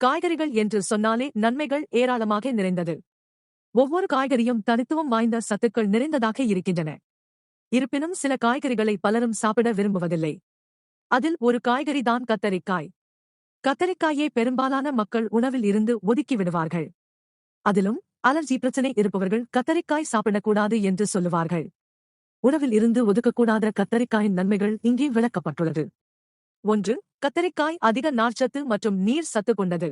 காய்கறிகள் என்று சொன்னாலே நன்மைகள் ஏராளமாக நிறைந்தது. ஒவ்வொரு காய்கறியும் தனித்துவம் வாய்ந்த சத்துக்கள் நிறைந்ததாக இருக்கின்றன. இருப்பினும் சில காய்கறிகளை பலரும் சாப்பிட விரும்புவதில்லை. அதில் ஒரு காய்கறிதான் கத்தரிக்காய். கத்தரிக்காயை பெரும்பாலான மக்கள் உணவில் இருந்து ஒதுக்கி விடுவார்கள். அதிலும் அலர்ஜி பிரச்சனை இருப்பவர்கள் கத்தரிக்காய் சாப்பிடக்கூடாது என்று சொல்லுவார்கள். உணவில் இருந்து ஒதுக்கக்கூடாத கத்தரிக்காயின் நன்மைகள் இங்கே விளக்கப்பட்டுள்ளது. ஒன்று கத்தரிக்காய் அதிக நார்ச்சத்து மற்றும் நீர் சத்து கொண்டது.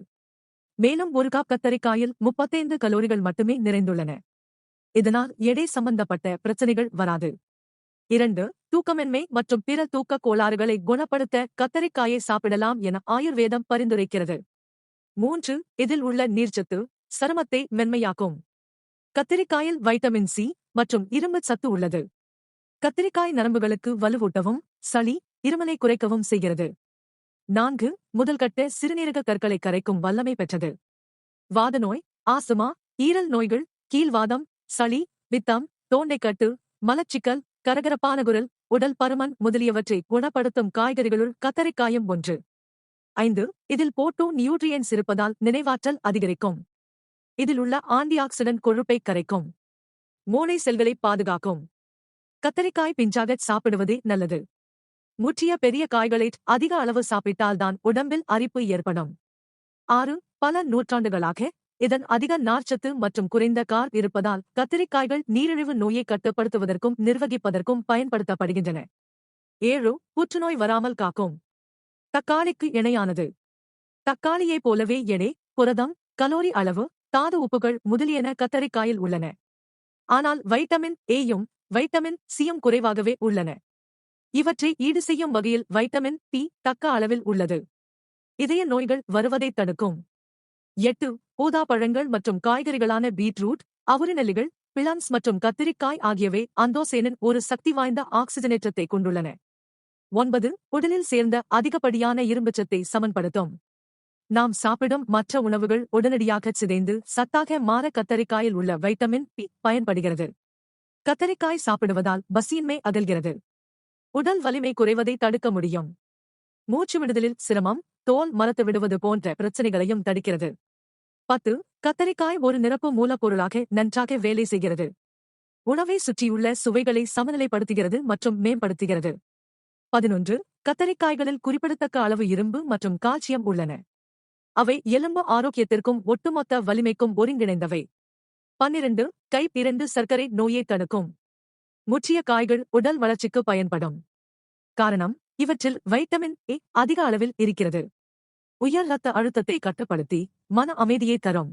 மேலும் ஒரு கப் கத்தரிக்காயில் முப்பத்தைந்து கலோரிகள் மட்டுமே நிறைந்துள்ளன. இதனால் எடை சம்பந்தப்பட்ட பிரச்சனைகள் வராது. இரண்டு தூக்கமின்மை மற்றும் பிற தூக்க கோளாறுகளை குணப்படுத்த கத்தரிக்காயை சாப்பிடலாம் என ஆயுர்வேதம் பரிந்துரைக்கிறது. மூன்று இதில் உள்ள நீர்ச்சத்து சருமத்தை மென்மையாக்கும். கத்திரிக்காயில் வைட்டமின் சி மற்றும் இரும்பு சத்து உள்ளது. கத்திரிக்காய் நரம்புகளுக்கு வலுவூட்டவும் சளி இருமலை குறைக்கவும் செய்கிறது. நான்கு முதல்கட்ட சிறுநீரக கற்களை கரைக்கும் வல்லமை பெற்றது. வாதநோய் ஆசுமா ஈரல் நோய்கள் கீழ்வாதம் சளி பித்தம் தோண்டைக்கட்டு மலச்சிக்கல் கரகரப்பான குரல் உடல் பருமன் முதலியவற்றை குணப்படுத்தும் காய்கறிகளுள் கத்தரிக்காயும் ஒன்று. ஐந்து இதில் போட்டோ நியூட்ரியன்ஸ் இருப்பதால் நினைவாற்றல் அதிகரிக்கும். இதில் உள்ள ஆன்டிஆக்சிடன்ட் கொழுப்பை கரைக்கும். மூளை செல்களை பாதுகாக்கும். கத்தரிக்காய் பிஞ்சாகச் சாப்பிடுவதே நல்லது. முற்றிய பெரிய காய்களை அதிக அளவு சாப்பிட்டால்தான் உடம்பில் அரிப்பு ஏற்படும். ஆறு பல நூற்றாண்டுகளாக இதன் அதிக நார்ச்சத்து மற்றும் குறைந்த கார் இருப்பதால் கத்திரிக்காய்கள் நீரிழிவு நோயை கட்டுப்படுத்துவதற்கும் நிர்வகிப்பதற்கும் பயன்படுத்தப்படுகின்றன. ஏழு புற்றுநோய் வராமல் காக்கும். தக்காளிக்கு இணையானது. தக்காளியைப் போலவே எடை புரதம் கலோரி அளவு தாது உப்புகள் முதலியன கத்தரிக்காயில் உள்ளன. ஆனால் வைட்டமின் ஏயும் வைட்டமின் சியும் குறைவாகவே உள்ளன. இவற்றை ஈடு செய்யும் வகையில் வைட்டமின் பி தக்க அளவில் உள்ளது. இதய நோய்கள் வருவதைத் தடுக்கும். எட்டு ஊதா பழங்கள் மற்றும் காய்கறிகளான பீட்ரூட் அவுரிநெல்லிகள் பிளம்ஸ் மற்றும் கத்திரிக்காய் ஆகியவை அந்தோசேனின் ஒரு சக்தி வாய்ந்த ஆக்சிஜனேற்றத்தை கொண்டுள்ளன. ஒன்பது உடலில் சேர்ந்த அதிகப்படியான இரும்புச்சத்தை சமன்படுத்தும். நாம் சாப்பிடும் மற்ற உணவுகள் உடனடியாக சிதைந்து சத்தாக மாற கத்தரிக்காயில் உள்ள வைட்டமின் பி பயன்படுகிறது. கத்தரிக்காய் சாப்பிடுவதால் பசியின்மை அகல்கிறது. உடல் வலிமை குறைவதை தடுக்க முடியும். மூச்சு விடுதலில் சிரமம் தோல் மரத்து விடுவது போன்ற பிரச்சனைகளையும் தடுக்கிறது. பத்து கத்தரிக்காய் ஒரு நிரப்பு மூலப்பொருளாக நன்றாக வேலை செய்கிறது. உணவை சுற்றியுள்ள சுவைகளை சமநிலைப்படுத்துகிறது மற்றும் மேம்படுத்துகிறது. பதினொன்று கத்தரிக்காய்களில் குறிப்பிடத்தக்க அளவு இரும்பு மற்றும் கால்சியம் உள்ளன. அவை எலும்பு ஆரோக்கியத்திற்கும் ஒட்டுமொத்த வலிமைக்கும் ஒருங்கிணைந்தவை. பன்னிரண்டு டைப் இரண்டு சர்க்கரை நோயை தடுக்கும். முற்றிய காய்கள் உடல் வளர்ச்சிக்கு பயன்படும். காரணம் இவற்றில் வைட்டமின் ஏ அதிக அளவில் இருக்கிறது. உயர் ரத்த அழுத்தத்தை கட்டுப்படுத்தி மன அமைதியை தரும்.